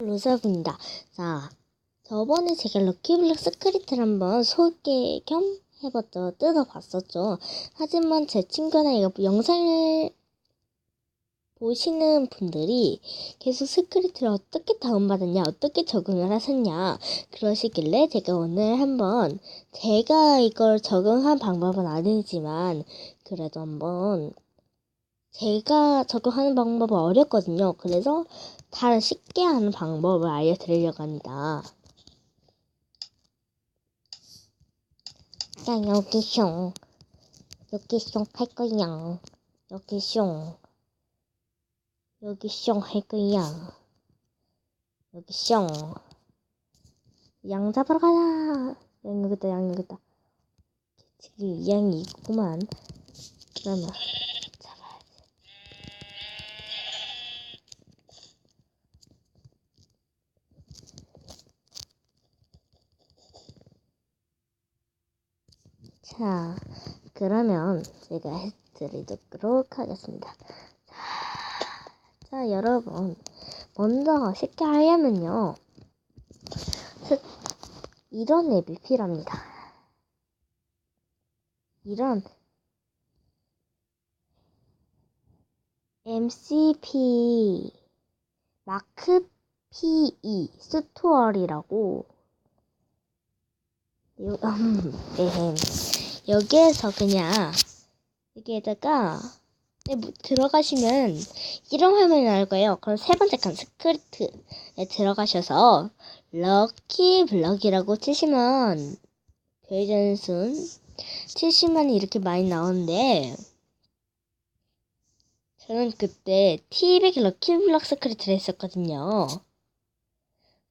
로사입니다. 자, 저번에 제가 럭키블럭 스크립트를 한번 소개 겸 해봤죠. 뜯어봤었죠. 하지만 제 친구나 이거 영상을 보시는 분들이 계속 스크립트를 어떻게 다운받았냐, 어떻게 적응을 하셨냐, 그러시길래 제가 오늘 한번 제가 이걸 적응한 방법은 아니지만 그래도 한번 제가 적용하는 방법은 어렵거든요. 그래서 다 쉽게 하는 방법을 알려드리려고 합니다. 자, 여기 숑. 여기 숑할 거야. 여기 숑. 여기 숑할 거야. 여기 숑. 양 잡으러 가자. 양 여기다, 양 여기다. 지금 양이 있구만. 그러면. 잡아야지. 자, 그러면 제가 해드리도록 하겠습니다. 자, 자, 여러분. 먼저 쉽게 하려면요. 스- 이런 앱이 필요합니다. 이런 MCP 마크 PE 스토어리라고 요, 음, 네. 여기에서 그냥 여기에다가 네, 뭐 들어가시면 이런 화면이 나올 거예요. 그럼 세 번째 칸 스크립트에 들어가셔서 럭키 블럭이라고 치시면 베이전순 치시면 이렇게 많이 나오는데 저는 그때 T200 럭키 블럭 스크립트를 했었거든요.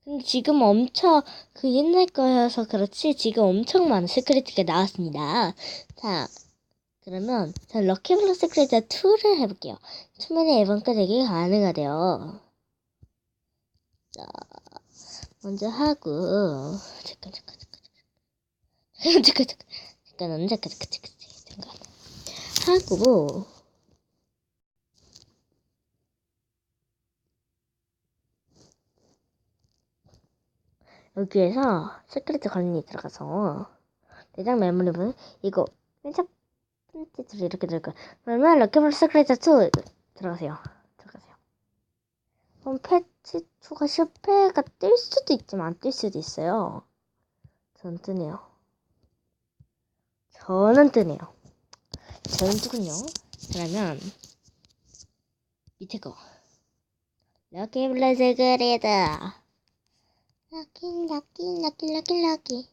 근데 지금 엄청 그 옛날 거여서 그렇지 지금 엄청 많은 스크립트가 나왔습니다. 자, 그러면 저 럭키블럭 스크립트 2를 해볼게요. 초면에 앨범 끄기 가능하대요. 자, 먼저 하고 잠깐 잠깐 잠깐 잠깐 잠깐 잠깐 잠깐 잠깐 잠깐 잠깐 잠깐 하고 여기에서 시크릿 관련이 들어가서 내장 메모리 분 이거 맨첫 번째 줄 이렇게 들어가 그러면 럭키블 시크릿 2 들어가세요. 들어가세요. 그럼 패치 2가 실패가 뜰 수도 있지만 안 뜰 수도 있어요. 저는 뜨네요. 저는 뜨네요. 저는 뜨군요. 그러면 밑에 거. 럭키블 시크릿 럭키 럭키 럭키 럭키 럭키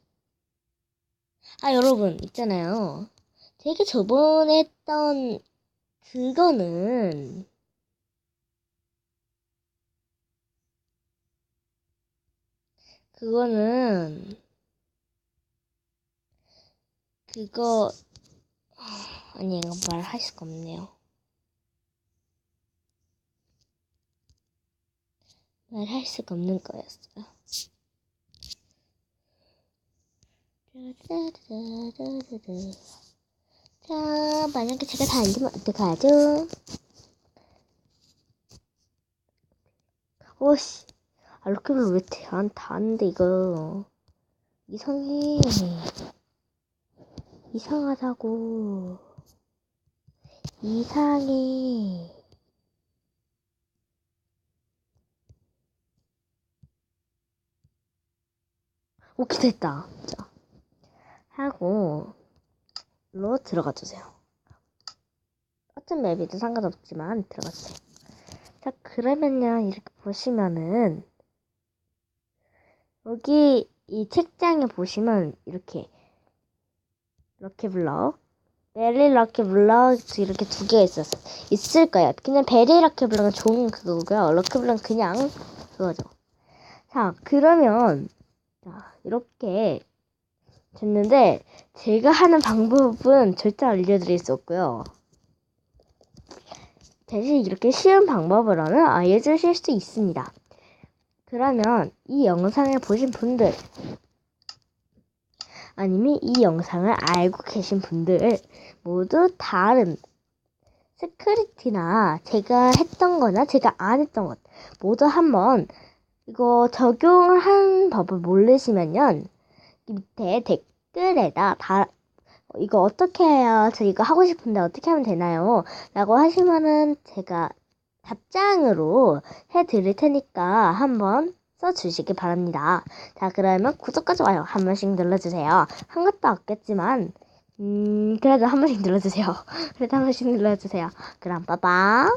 아 여러분 있잖아요. 되게 저번에 했던 그거는 그거는 그거 아, 아니 이거 말할 수가 없네요 말할 수가 없는 거였어요 자, 만약에 제가 다안 되면 어떡하죠? 오씨, 알로키블로 왜 다, 다 안돼, 이거. 이상해. 이상하다고. 이상해. 오케이, 됐다. 자, 하고, 로 들어가 주세요. 어떤 맵이든 상관없지만 들어가 주세요. 자, 그러면요, 이렇게 보시면은, 여기 이 책장에 보시면 이렇게, 럭키 블럭, 베리 럭키 블럭 이렇게 두 개가 있었어. 있을 거예요. 그냥 베리 럭키 블럭은 좋은 그거고요. 럭키 블럭은 그냥 그거죠. 자, 그러면, 자, 이렇게 됐는데, 제가 하는 방법은 절대 알려드릴 수 없고요. 대신 이렇게 쉬운 방법으로는 알려주실 수 있습니다. 그러면 이 영상을 보신 분들 아니면 이 영상을 알고 계신 분들 모두 다른 스크립트나 제가 했던 거나 제가 안 했던 것 모두 한번 이거 적용을 한 법을 모르시면요. 이 밑에 댓글에다 다 이거 어떻게 해야 저 이거 하고 싶은데 어떻게 하면 되나요? 라고 하시면은 제가 답장으로 해드릴 테니까 한번 써주시기 바랍니다. 자, 그러면 구독과 좋아요 한 번씩 눌러주세요. 한 것도 없겠지만, 음, 그래도 한 번씩 눌러주세요. 그래도 한 번씩 눌러주세요. 그럼 빠빠.